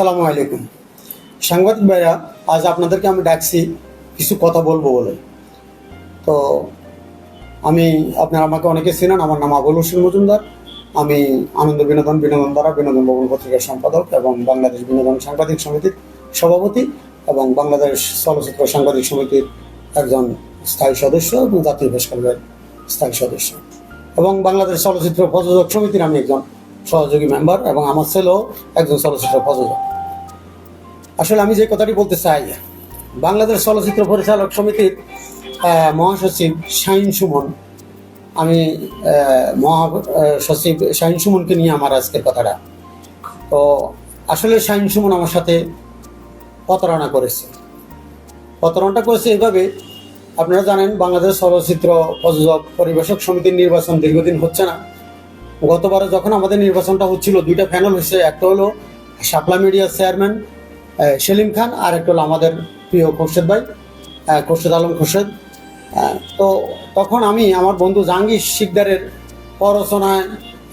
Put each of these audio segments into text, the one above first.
আসসালামু আলাইকুম। সাংবাদিক ভাইরা আজ আপনাদেরকে আমি ডাকছি কিছু কথা বলব বলে। তো আমি, আপনারা আমাকে অনেকে চেনেন, আমার নাম আবুল হোসেন মজুমদার। আমি আনন্দ বিনোদন বিনোদন দ্বারা বিনোদন ভবন পত্রিকার সম্পাদক এবং বাংলাদেশ বিনোদন সাংবাদিক সমিতির সভাপতি এবং বাংলাদেশ চলচ্চিত্র সাংবাদিক সমিতির একজন স্থায়ী সদস্য এবং জাতীয় বেসরকারের স্থায়ী সদস্য। এবং বাংলাদেশ চলচ্চিত্র প্রযোজক সমিতির আমি একজন সহযোগী মেম্বার এবং আমার ছেলেও একজন চলচ্চিত্র প্রযোজক। আসলে আমি যে কথাটি বলতে চাই বাংলাদেশ চলচ্চিত্র পরিচালক সমিতির মহাসচিব শাহিন সুমন। আমি আহ, মহা সচিব শাহিন সুমনকে নিয়ে আমার আজকের কথাটা। তো আসলে শাহিন সুমন আমার সাথে প্রতারণা করেছে। প্রতারণাটা করেছে এইভাবে আপনারা জানেন বাংলাদেশ চলচ্চিত্র প্রযোজক পরিবেশক সমিতির নির্বাচন দীর্ঘদিন হচ্ছে না। গতবারে যখন আমাদের নির্বাচনটা হচ্ছিল দুইটা প্যানেল হয়েছে। একটা হলো শাপলা মিডিয়ার চেয়ারম্যান সেলিম খান আর একটু হলো আমাদের প্রিয় খোরশেদ ভাই খোরশেদ আলম খোরশেদ। তো তখন আমি, আমার বন্ধু জাহাঙ্গীর শিকদারের পড়াশোনায়,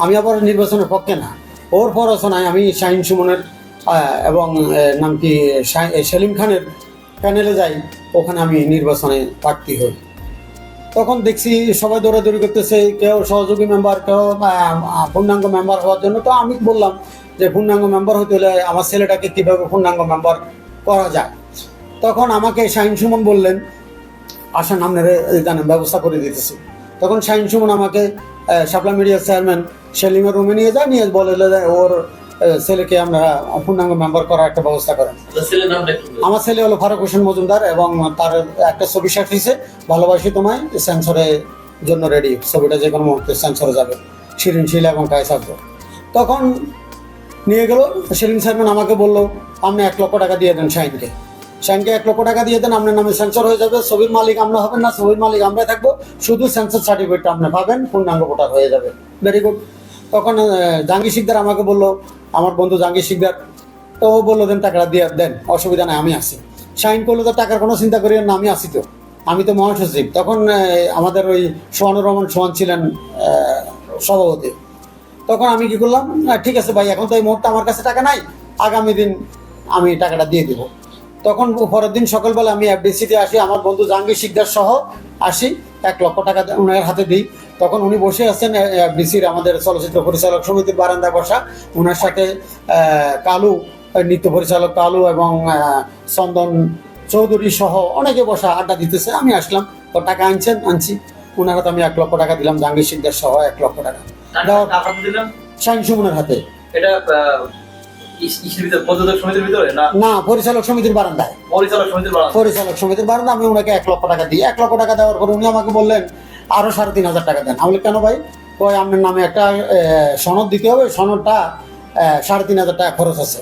আমি আবার নির্বাচনের পক্ষে না, ওর পড়াশোনায় আমি শাহিন সুমনের এবং নাম কি সেলিম খানের প্যানেলে যাই, ওখানে আমি নির্বাচনে প্রার্থী হই। তখন দেখছি সবাই দৌড়াদৌড়ি করতেছে, কেউ সহযোগী মেম্বার কেউ পূর্ণাঙ্গ মেম্বার হওয়ার জন্য। তো আমি বললাম যে, পূর্ণাঙ্গ মেম্বার হতে হলে আমার ছেলেটাকে কীভাবে পূর্ণাঙ্গ মেম্বার করা যায়? তখন আমাকে শাহিন সুমন বললেন, আসেন, আপনারা জানেন ব্যবস্থা করে দিতেছি। তখন শাহিন সুমন আমাকে শাপলা মিডিয়ার চেয়ারম্যান সেলিমের রুমে নিয়ে যায়, নিয়ে বলে ওর ছেলেকে আপনারা পূর্ণাঙ্গ মেম্বার করার একটা ব্যবস্থা করেন। আমার ছেলে হলো ফারুক হোসেন মজুমদার এবং তার একটা ছবি সাটিয়েছে ভালোবাসি তোমায় সেন্সরের জন্য রেডি ছবিটা যে কোনো মুহূর্তে সেন্সরে যাবে শিরিন শিলা এবং কায়সাব্দ তখন নিয়ে গেল সেলিম সাহেবমান আমাকে বলল আপনি এক লক্ষ টাকা দিয়ে দেন শাহিনকে। শাহিনকে এক লক্ষ টাকা দিয়ে দেন আপনার নামে সেন্সর হয়ে যাবে ছবির মালিক আমরা হবেন না ছবির মালিক আমরা থাকব শুধু সেন্সর সার্টিফিকেটটা আপনি পাবেন পূর্ণাঙ্গ ভোটার হয়ে যাবে। ভেরি গুড তখন জাহাঙ্গীর শিকদার আমাকে বলল আমার বন্ধু জাহাঙ্গীর শিকদার তো ও বলল, দেন টাকাটা দিয়ে, দেন, অসুবিধা নাই, আমি আছি। শাহিন করল, তো টাকার কোনো চিন্তা করি না, আমি আসি তো। আমি তো মহাসচিব তখন আমাদের ওই সোহানুর রহমান সোহান ছিলেন সভাপতি। তখন আমি কি করলাম ঠিক আছে ভাই, এখন তো এই মুহূর্তে আমার কাছে টাকা নাই, আগামী দিন আমি টাকাটা দিয়ে দিব। তখন পরের দিন সকালবেলা আমি এফডিসিতে আসি, আমার বন্ধু জাহাঙ্গীর শিকদার সহ আসি, এক লক্ষ টাকা, ওনার হাতে দিই। তখন উনি বসে আছেন এফডিসির আমাদের চলচ্চিত্র পরিচালক সমিতির বারান্দায় বসা। ওনার সাথে কালু নৃত্য পরিচালক কালু এবং চন্দন চৌধুরী সহ অনেকে বসা আড্ডা দিতেছে। আমি আসলাম তো টাকা আনছেন আনছি। ওনার হাতে আমি এক লক্ষ টাকা দিলাম জাহাঙ্গীর শিকদার সহ এক লক্ষ টাকা। শাহিন সুমনের হাতে। এটা না? পরিচালক সমিতির বারান্দায়। পরিচালক সমিতির বারান্দা আমি ওনাকে এক লক্ষ টাকা দিই। এক লক্ষ টাকা দেওয়ার পর উনি আমাকে বললেন আরও সাড়ে তিন হাজার টাকা দেন। আমি কেন ভাই? ওই আপনার নামে একটা সনদ দিতে হবে, সনদটা সাড়ে তিন হাজার টাকা খরচ আছে।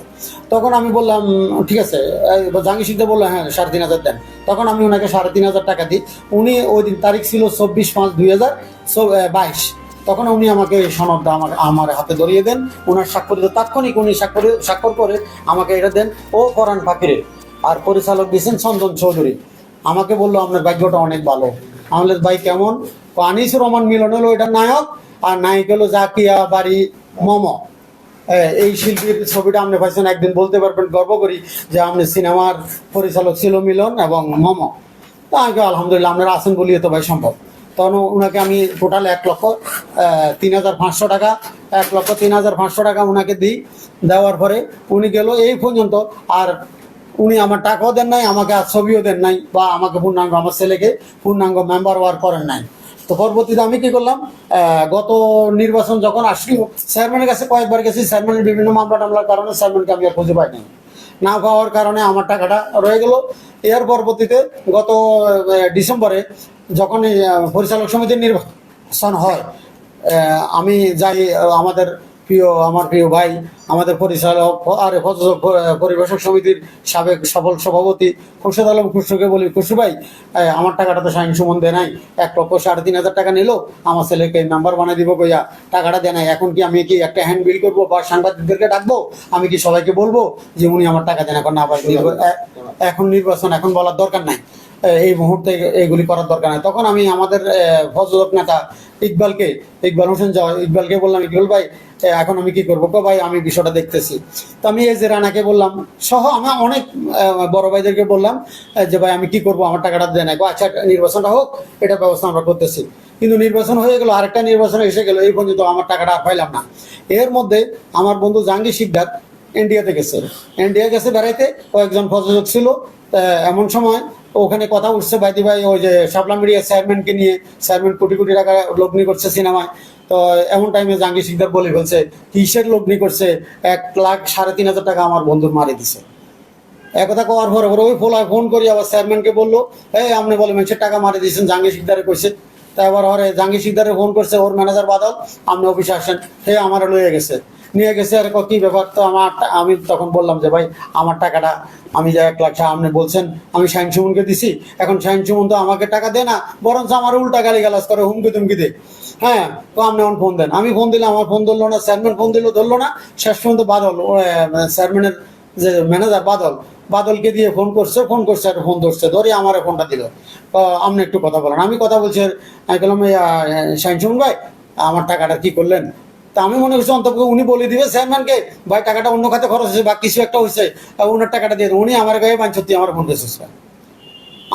তখন আমি বললাম, ঠিক আছে। জাহাঙ্গীর সিংহ বলল হ্যাঁ সাড়ে তিন হাজার দেন। তখন আমি ওনাকে সাড়ে তিন হাজার টাকা দিই। উনি ওই দিন, তারিখ ছিল চব্বিশ পাঁচ দুই হাজার বাইশ। তখন উনি আমাকে সনদটা আমাকে আমার হাতে ধরিয়ে দেন। ওনার স্বাক্ষরিত, তাৎক্ষণিক উনি স্বাক্ষর স্বাক্ষর করে আমাকে এটা দেন। ও ফরান ফাকিরে আর পরিচালক দিয়েছেন চন্দন চৌধুরী। আমাকে বলল, আপনার ভাগ্যটা অনেক ভালো। আমাদের ভাই কেমন? আনিস রহমান মিলন হলো এটা নায়ক, আর নায়ক হলো জাকিয়া বাড়ি মম। এই শিল্পীর ছবিটা আপনি পাইছেন একদিন বলতে পারবেন, গর্ব করি যে আপনি সিনেমার পরিচালক ছিল মিলন এবং মম। তা আমি আলহামদুলিল্লাহ আপনারা আছেন বলিয়ে তো ভাই সম্ভব। তখন ওনাকে আমি টোটাল এক লক্ষ তিন হাজার পাঁচশো টাকা, এক লক্ষ তিন হাজার পাঁচশো টাকা ওনাকে দিই, দেওয়ার পরে উনি গেল এই পর্যন্ত, আর উনি আমার টাকাও দেন নাই, আমাকে আর ছবিও দেন নাই বা আমাকে পূর্ণাঙ্গ আমার ছেলেকে পূর্ণাঙ্গ মেম্বার ওয়ার করেন নাই। তো পরবর্তীতে আমি কি করলাম গত নির্বাচন যখন আসলি চেয়ারম্যানের কাছে কয়েকবার গেছি চেয়ারম্যানের বিভিন্ন মামলা টামলার কারণে চেয়ারম্যানকে আমি আর খুঁজে পাই নাই। না পাওয়ার কারণে আমার টাকাটা রয়ে গেল। এর পরবর্তীতে গত ডিসেম্বরে যখন পরিচালক সমিতির নির্বাচন হয় আমি যাই আমাদের প্রিয় আমার প্রিয় ভাই আমাদের পরিচালক আর প্রযোজক পরিবেশক সমিতির সাবেক সফল সভাপতি খুরশেদ আলম খুশরুকে বলি খুশরু ভাই আমার টাকাটা তো সাইন সুমন দেয় নাই। এক লক্ষ সাড়ে তিন হাজার টাকা নিল আমার ছেলেকে নাম্বার বানিয়ে দিব কইয়া টাকাটা দেয় নাই। এখন কি আমি কি একটা হ্যান্ড বিল করব বা সাংবাদিকদেরকে ডাকবো? আমি কি সবাইকে বলব যে উনি আমার টাকা দেন এখন না পাই এখন নির্বাচন এখন বলার দরকার নাই। এই মুহূর্তে এগুলি করার দরকার নেই। তখন আমি আমাদের ভদ্রলোক নেতা ইকবালকে, ইকবাল হোসেন জয় ইকবালকে বললাম, ইকবাল ভাই এখন আমি কি করব? কো ভাই, আমি বিষয়টা দেখতেছি। তো আমি এই যে রানাকে বললাম, সহ আমি অনেক বড় ভাইদেরকে বললাম যে ভাই, আমি কি করব? আমার টাকাটা দেয় না আচ্ছা নির্বাচনটা হোক, এটা ব্যবস্থা আমরা করতেছি। কিন্তু নির্বাচন হয়ে গেল, আরেকটা নির্বাচন এসে গেল, এই পর্যন্ত আমার টাকাটা আর পাইলাম না। এর মধ্যে আমার বন্ধু জাহাঙ্গীর শিকদার ইন্ডিয়াতে গেছে। ইন্ডিয়া গেছে বেড়াইতে, কয়েকজন প্রযোজক ছিল এমন সময় ওখানে কথা উঠছে বাইদি ভাই ওই যে শাপলা মিডিয়া চেয়ারম্যানকে নিয়ে। চেয়ারম্যান কোটি কোটি টাকা লগ্নি করছে সিনেমায়। তো এমন টাইমে জাহাঙ্গীর শিকদার বলে ফেলছে, কিসের লগ্নি করছে? এক লাখ সাড়ে তিন হাজার টাকা আমার বন্ধুর মারি দিছে। একথা কওয়ার পরে ওই ফোলায় ফোন করি, আবার চেয়ারম্যানকে বলল, এই আপনি বলে মানুষের টাকা মারি দিয়েছেন, জাহাঙ্গীর শিকদারে কইছে। তা এবার হরে জাহাঙ্গীর শিকদারে ফোন করছে, ওর ম্যানেজার বাদল আপনি অফিসে আসেন। হে আমার লয়ে গেছে। নিয়ে গেছে আর ক- ব্যাপার? তো আমার আমি তখন বললাম যে ভাই আমার টাকাটা আমি যে এক লাখ আপনি বলছেন আমি শাহিন সুমনকে দিছি। এখন শাহিন সুমন তো আমাকে টাকা দেয় না বরঞ্চ আমার উল্টা গালি গালাজ করে হুমকি তুমকি দে হ্যাঁ তো আপনি এখন ফোন দেন। আমি ফোন দিলে আমার ফোন ধরলো না চেয়ারম্যান ফোন দিল ধরলো না শেষ পর্যন্ত বাদল আহ, চেয়ারম্যানের যে ম্যানেজার বাদল বাদলকে দিয়ে ফোন করছে ফোন করছে আর ফোন ধরছে ধরে আমার ফোনটা দিল। আপনি একটু কথা বলেন। আমি কথা বলছি আমি বললাম শাহিন সুমন ভাই আমার টাকাটা কি করলেন? তা আমি মনে করছি অন্তত উনি বলে দিবে চেয়ারম্যানকে ভাই, টাকাটা অন্য খাতে খরচ হয়েছে বা কিছু একটা হয়েছে ওনার টাকাটা দিয়ে। উনি আমার গায়ে বাঞ্ছতি, আমার ফোন করেছে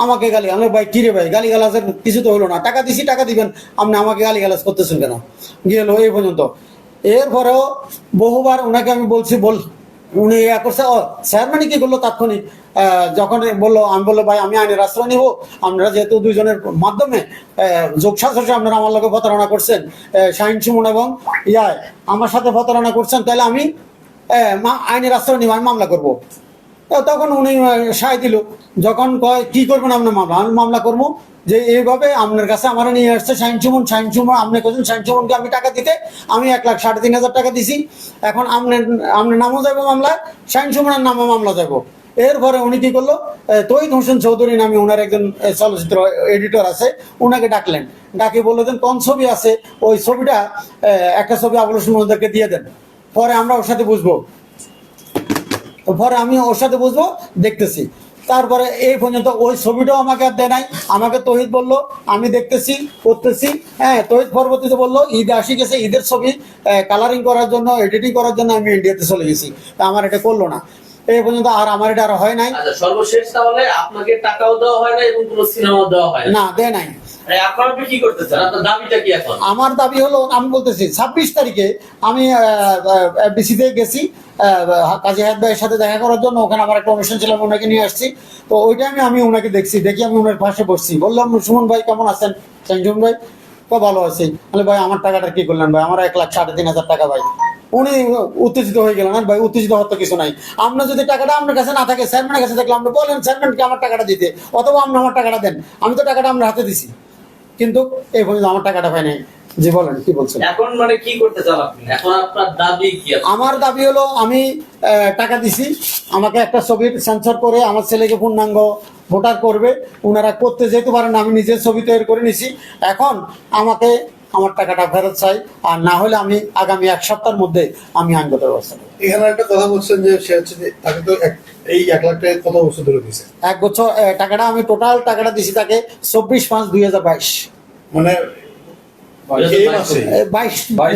আমাকে গালি আমি ভাই কিরে ভাই গালি গালাজের কিছু তো হলো না। টাকা দিছি, টাকা দিবেন। আপনি আমাকে গালি গালাজ করতেছেন কেন? গেল এই পর্যন্ত। এরপরেও বহুবার ওনাকে আমি বলছি, বল উনি ইয়া করছে, ও চেয়ারম্যানই কি করল তাৎক্ষণিক? যখন বলল, আমি বলল, ভাই, আমি আইনের আশ্রয় নিব। আমরা যেহেতু দুইজনের মাধ্যমে যোগসাথে আপনারা আমার লোকে প্রতারণা করছেন শাহিন, সুমন এবং ইয়ায় আমার সাথে প্রতারণা করছেন, তাহলে আমি আইনের আশ্রয় নিব, আমি মামলা করব। তখন উনি সায় দিল, যখন কয়, কি করবেন আপনার মামলা আমি মামলা করব? যে, এইভাবে আপনার কাছে আমার নিয়ে আসছে শাইন সুমন শাইন সুমন, আপনি কোথাও শাইন সুমনকে আমি টাকা দিতে, আমি এক লাখ সাড়ে তিন হাজার টাকা দিছি, এখন আপনার আপনার নামও যাব মামলায় শাইন সুমনের নামও মামলা যাব এরপরে উনি কি করল তৈদ হোসেন চৌধুরী নামে ওনার একজন চলচ্চিত্র এডিটর আছে ওনাকে ডাকলেন, ডাকে বলল দেন কোন ছবি আছে? ওই ছবিটা একটা ছবি আবুল হোসেন হোসেনদেরকে দিয়ে দেন, পরে আমরা ওর সাথে বুঝব। পরে আমি ওর সাথে বুঝব দেখতেছি। তারপরে এই পর্যন্ত ওই ছবিটাও আমাকে আর দেয় নাই। আমাকে তহিদ বলল আমি দেখতেছি করতেছি। হ্যাঁ তহিদ পরবর্তীতে বলল ঈদ আসি গেছে ঈদের ছবি কালারিং করার জন্য এডিটিং করার জন্য আমি ইন্ডিয়াতে চলে গেছি। তা আমার এটা করল না। এই পর্যন্ত আর আমার এটা আর হয় নাই। আচ্ছা সর্বশেষ তাহলে আপনাকে টাকাও দেওয়া হয় না এবং কোনো সিনেমাও দেওয়া হয় না দেয় নাই। আমার দাবি হলো আমি বলতেছি ছাব্বিশ তারিখে আমি গেছি। কাজী হায়াত ভাইয়ের সাথে দেখা করার জন্য ওখানে আমার একটা অনুষ্ঠান ছিল ওনাকে নিয়ে আসছি। তো ওই টাইমে আমি ওনাকে দেখছি, দেখি আমি ওনার পাশে বসছি। বললাম, সুমন ভাই, কেমন আছেন? সুমন ভাই তো ভালো আছি। বলে ভাই, আমার টাকাটা কি করলেন ভাই? আমার এক লাখ সাড়ে তিন হাজার টাকা ভাই। উনি উত্তেজিত হয়ে গেলেন, আর ভাই, উত্তেজিত হওয়ার তো কিছু নাই। আপনার যদি টাকাটা আপনার কাছে না থাকে, চেয়ারম্যানের কাছে থাকলে আপনি বলেন, চেয়ারম্যানকে আমার টাকাটা দিতে। অথবা আপনি আমার টাকাটা দেন। আমি তো টাকাটা আপনার হাতে দিছি। কিন্তু এই পর্যন্ত আমার টাকাটা পাই নাই। জি বলেন কি বলছেন? এখন মানে কি করতে চান আপনি? এখন আপনার দাবি কি আমার দাবি হলো আমি টাকা দিছি। আমাকে একটা ছবির সেন্সর করে আমার ছেলেকে পূর্ণাঙ্গ ভোটার করবে। ওনারা করতে যেতে পারেন আমি নিজের ছবি তৈরি করে নিছি। এখন আমাকে আমার টাকাটা ফেরত চাই আর না হলে আমি আগামী এক সপ্তাহের মধ্যে আমি আইনগত ব্যবস্থা এখানে একটা কথা বলছেন যে সে হচ্ছে তাকে তো এক- এই এক লাখ টাকা কত বছর ধরে দিয়েছে? এক বছর টাকাটা আমি টোটাল টাকাটা দিছি তাকে চব্বিশ পাঁচ দুই হাজার বাইশ। মানে এই মাসে বাইশ বাইশ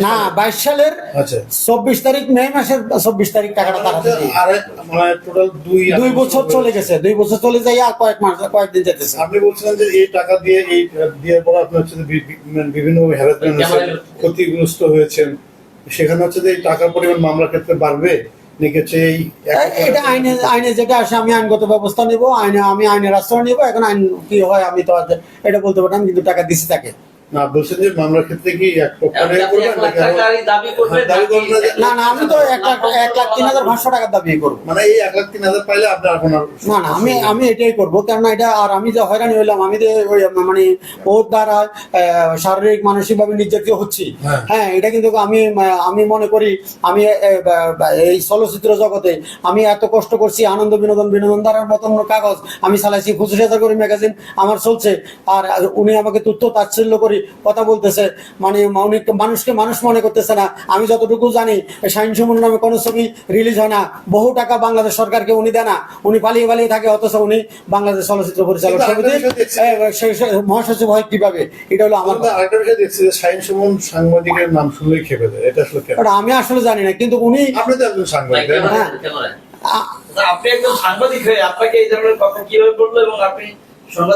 না বাইশ সালের আচ্ছা। চব্বিশ তারিখ মে মাসের চব্বিশ তারিখ টাকাটা তার হাতে দিই। আরে মানে টোটাল দুই দুই বছর চলে গেছে দুই বছর চলে যাই আর কয়েক মাস কয়েকদিন যেতেছে। আপনি বলছিলেন যে এই টাকা দিয়ে এই দেওয়ার পর আপনি হচ্ছে যে বি- বি- মানে বিভিন্ন হ্যারাসমেন্ট ক্ষতিগ্রস্ত হয়েছেন। সেখানে হচ্ছে যে এই টাকার পরিমাণ মামলার ক্ষেত্রে বাড়বে? এটা আইনে আইনে যেটা আসে আমি আইনগত ব্যবস্থা নেব আইনে আমি আইনের আশ্রয় নেব এখন আইন কি হয় আমি তো এটা বলতে পারতাম কিন্তু টাকা দিছি তাকে। না বলছেন যে মামলার ক্ষেত্রে কি এক পক্ষ হ্যাঁ, না না আমি তো এক লাখ এক লাখ তিন হাজার পাঁচশো টাকার দাবি করব। মানে এই এক লাখ তিন হাজার পাইলে আপনার না না আমি আমি এটাই করব কেননা এটা আর আমি যে হয়রানি হইলাম আমি যে ওই মানে ওর দ্বারা শারীরিক মানসিক ভাবে নির্যাতিত হচ্ছি। হ্যাঁ। হ্যাঁ এটা কিন্তু আমি আমি মনে করি আমি এই চলচ্চিত্র জগতে আমি এত কষ্ট করছি আনন্দ বিনোদন বিনোদন দ্বারার মতন কাগজ আমি চালাইছি। পঁচিশ হাজার করে ম্যাগাজিন আমার চলছে আর উনি আমাকে তুত্য তাচ্ছিল্য করে করি কথা বলতেছে। মানে অনেক মানুষকে মানুষ মনে করতেছে না। আমি যতটুকু জানি শাহিন সুমন নামে কোনো ছবি রিলিজ হয় না। বহু টাকা বাংলাদেশ সরকারকে উনি দেয় না। উনি পালিয়ে পালিয়ে থাকে অথচ উনি বাংলাদেশ চলচ্চিত্র পরিচালক। সেই মহাসচিব হয় কীভাবে? এটা হলো আমার আরেকটা বিষয় দেখছি যে শাহিন সুমন সাংবাদিকের নাম শুনলেই খেপে দেয় এটা আসলে ওটা আমি আসলে জানি না কিন্তু উনি আপনি তো একজন সাংবাদিক হ্যাঁ। আপনি একজন সাংবাদিক হয়ে আপনাকে এই ধরনের কথা কীভাবে বলল এবং আপনি মানে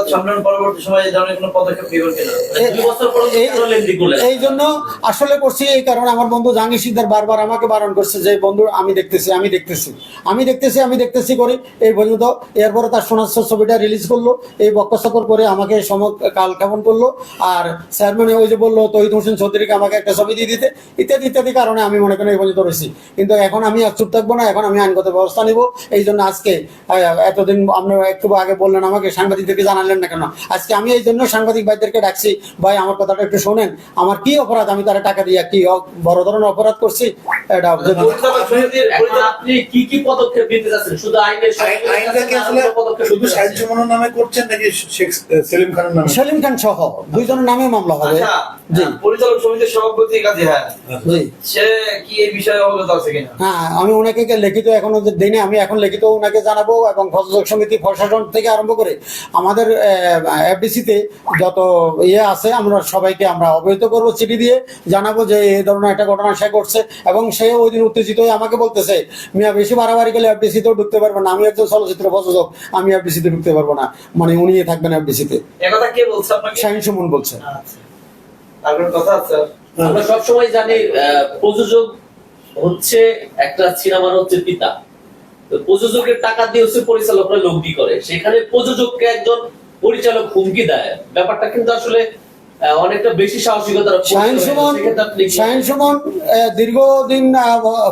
এই- জন্য আসলে করছি এই কারণে আমার বন্ধু জাহাঙ্গীর সিকদার বারবার আমাকে বারণ করছে যে, বন্ধু, আমি দেখতেছি আমি দেখতেছি আমি দেখতেছি আমি দেখতেছি করি। এই পর্যন্ত এরপরে তার সোনার ছবিটা রিলিজ করল, এই বক্কসকর করে আমাকে কাল কেমন করল। আর চেয়ারম্যান ওই যে বলল, তহিদ হোসেন চৌধুরীকে আমাকে একটা ছবি দিয়ে দিতে। ইত্যাদি ইত্যাদি কারণে আমি মনে করি এই পর্যন্ত রয়েছি। কিন্তু এখন আমি আর চুপ থাকব না, এখন আমি আইনগত ব্যবস্থা নিব। এই জন্য আজকে এতদিন আপনারা একটু আগে বললেন আমাকে, সাংবাদিকদেরকে জানালেন না কেন? আজকে আমি এই জন্য সাংবাদিক ভাইদেরকে ডাকছি, ভাই, আমার কথাটা একটু শোনেন। আমার কি অপরাধ? আমি তারা টাকা দিয়ে কি বড় ধরনের অপরাধ করছি? এটা আপনি কি কি পদক্ষেপ নিতে যাচ্ছেন শুধু আইনের আসলে শুধু শাহিন সুমনের নামে করছেন নাকি শেখ সেলিম খানের নামে? সেলিম খান সহ দুইজনের নামে মামলা হবে। আচ্ছা জি। পরিচালক সমিতির সভাপতি কাজী হ্যাঁ। জি। সে কি এই বিষয়ে অবগত আছে কিনা? হ্যাঁ আমি ওনাকে লিখিত এখনও যে দিনে আমি এখন লিখিত ওনাকে জানাব এবং প্রযোজক সমিতি প্রশাসন থেকে আরম্ভ করে আমাদের এফডিসিতে যত ইয়ে আছে আমরা সবাইকে আমরা অবহিত করব চিঠি দিয়ে জানাব যে এই ধরনের একটা ঘটনা সে ঘটছে এবং সে ওই দিন উত্তেজিত হয়ে আমাকে বলতেছে মিয়া বেশি বাড়াবাড়ি গেলে এফডিসিতেও ঢুকতে পারব না। আমি একজন চলচ্চিত্র প্রযোজক আমি এফডিসিতে ঢুকতে পারব না। মানে উনি থাকবেন এফডিসিতে শাহিন সুমন বলছে। আচ্ছা। কথা আমরা সবসময় জানি প্রযোজক হচ্ছে একটা সিনেমার হচ্ছে পিতা। প্রযোজকের টাকা দিয়ে হচ্ছে পরিচালকরা লগ্নি করে। সেখানে প্রযোজককে একজন পরিচালক হুমকি দেয়। ব্যাপারটা কিন্তু আসলে অনেকটা বেশি সাহসিকতার শাহিন সুমন সেক্ষেত্রে আপনি কি- শাহিন সুমন আহ, দীর্ঘদিন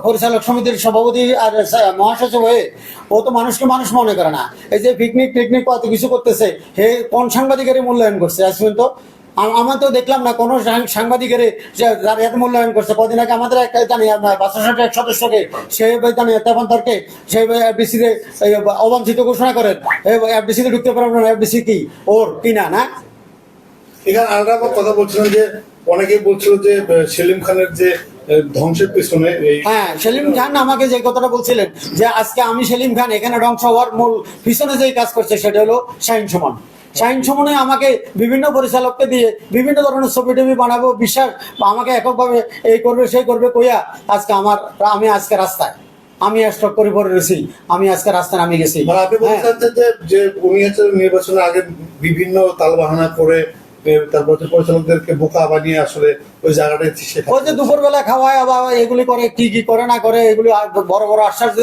পরিচালক সমিতির সভাপতি আর মহাসচিব হয়ে ও তো মানুষকে মানুষ মনে করে না। এই যে পিকনিক টিকনিক কত কিছু করতেছে হে কোন সাংবাদিকেরই মূল্যায়ন করছে? আজ পর্যন্ত আমার তো দেখলাম না কোনো সাংবাদিকের যে এত মূল্যায়ন করছে। কদিন আগে আমাদের একটা জানি এক সদস্যকে সে জানি তর্কে সে এফডিসিতে অবাঞ্ছিত ঘোষণা করেন। এফডিসিতে ঢুকতে পারবেন না এফডিসি কি? ওর কিনা না? এখানে আরেকটা আবার কথা বলছিলেন যে অনেকেই বলছিল যে সেলিম খানের যে ধ্বংসের পিছনে হ্যাঁ সেলিম খান আমাকে যে কথাটা বলছিলেন যে আজকে আমি সেলিম খান এখানে ধ্বংস হওয়ার মূল পিছনে যেই কাজ করছে সেটা হলো শাহিন সুমন শাহিন সুমনে আমাকে বিভিন্ন পরিচালককে দিয়ে বিভিন্ন ধরনের ছবি টবি বানাবো বিশ্বাস আমাকে এককভাবে এই করবে সেই করবে কইয়া আজকে আমার আমি আজকে রাস্তায় আমি স্টক করে পড়ে রয়েছি আমি আজকে রাস্তায় নামিয়ে গেছি মানে আপনি বলতে হ্যাঁ। যে উনি নির্বাচনের আগে বিভিন্ন তালবাহানা করে তারপর পরিচালকদেরকে বোকা বানিয়ে আসলে ওই জায়গাটায় সেটা ওই যে দুপুরবেলা খাওয়ায় আবার এগুলি করে, কি কি করে না করে, এগুলি বড় বড় আশ্বাস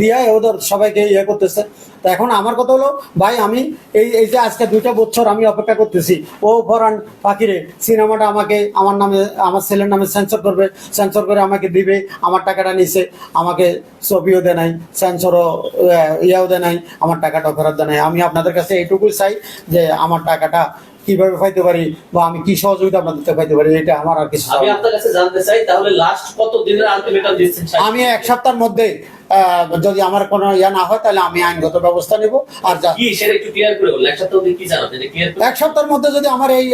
দিয়ে ওদের সবাইকে ইয়ে করতেছে। তো এখন আমার কথা হলো, ভাই, আমি এই এই যে আজকে দুইটা বছর আমি অপেক্ষা করতেছি, ও ফরান পাখিরে, সিনেমাটা আমাকে, আমার নামে, আমার ছেলের নামে সেন্সর করবে সেন্সর করে আমাকে দিবে, আমার টাকাটা নিছে, আমাকে ছবিও দেয় নাই সেন্সরও ইয়াও দেয় নাই, আমার টাকাটা ফেরত দেয় নাই। আমি আপনাদের কাছে এইটুকুই চাই যে আমার টাকাটা কীভাবে পাইতে পারি বা আমি কি সহযোগিতা আপনাদের পাইতে পারি এটা আমার আর কিছু আমি। আপনার কাছে জানতে চাই তাহলে লাস্ট কত দিনের আলটিমেটাম দিচ্ছেন? আমি এক সপ্তাহের মধ্যে যদি আমার কোনো ইয়া না হয় তাহলে আমি আইনগত ব্যবস্থা নেব আর যা কি সেটা একটু ক্লিয়ার করে বললেন এক সপ্তাহ কি ক্লিয়ার এক সপ্তাহের মধ্যে যদি আমার এই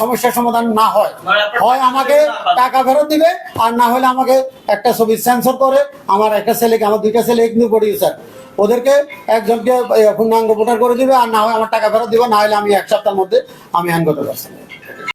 সমস্যার সমাধান না হয় মানে হয় আমাকে টাকা ফেরত দিবে আর না হলে আমাকে একটা ছবি সেন্সর করে আমার একটা ছেলেকে আমার দুইটা ছেলে কিন্তু প্রডিউসার ওদেরকে একজনকে পূর্ণাঙ্গ ভোটার করে দিবে, আর না হয় আমার টাকা ফেরত দিবে, না হলে আমি এক সপ্তাহের মধ্যে আমি আইনগত ব্যবস্থা।